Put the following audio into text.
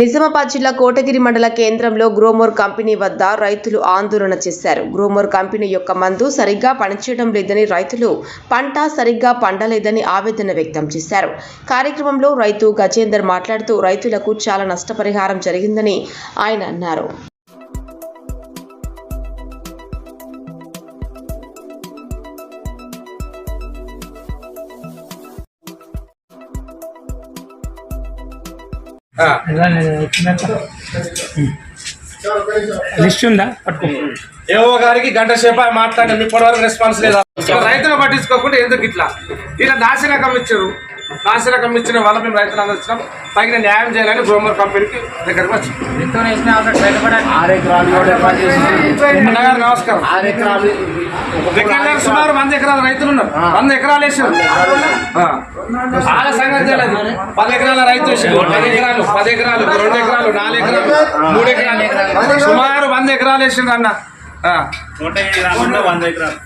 నిజామాబాద్ జిల్లా కోటగిరి మండల కేంద్రంలో గ్రోమోర్ కంపెనీ వద్ద రైతులు ఆందోళన చేశారు. గ్రోమోర్ కంపెనీ యొక్క మందు సరిగ్గా పనిచేయడం లేదని రైతులు పంట సరిగ్గా పండలేదని ఆవేదన వ్యక్తం చేశారు. కార్యక్రమంలో రైతు గజేందర్ మాట్లాడుతూ రైతులకు చాలా నష్టపరిహారం జరిగిందని ఆయన అన్నారు. లిస్ట్ ఉందా? పట్టుకో. ఏవో గారికి గంట సేపు మాట్లాడిన ఇప్పటి వరకు రెస్పాన్స్ లేదా? రైతులు పట్టించుకోకుండా ఎందుకు ఇట్లా? ఇలా నాసి రకం ఇచ్చారు. నాసి రకం ఇచ్చిన వల్ల మేము రైతులు అందరూ వచ్చినాం. తగిన న్యాయం చేయాలని బ్రోమర్ కంపెనీకి దగ్గరకు వచ్చి అన్నగారు నమస్కారం. సుమారు వంద ఎకరాల రైతులు ఉన్నారు. వంద ఎకరాలు వేసారు. సంగతి తెలియదు. పది ఎకరాల రైతు వేసారు పది ఎకరాలు పది ఎకరాలు రెండు ఎకరాలు నాలుగు ఎకరాలు మూడు ఎకరాలు. సుమారు వంద ఎకరాలు వేసిండ్రు అన్న. వంద ఎకరాలు.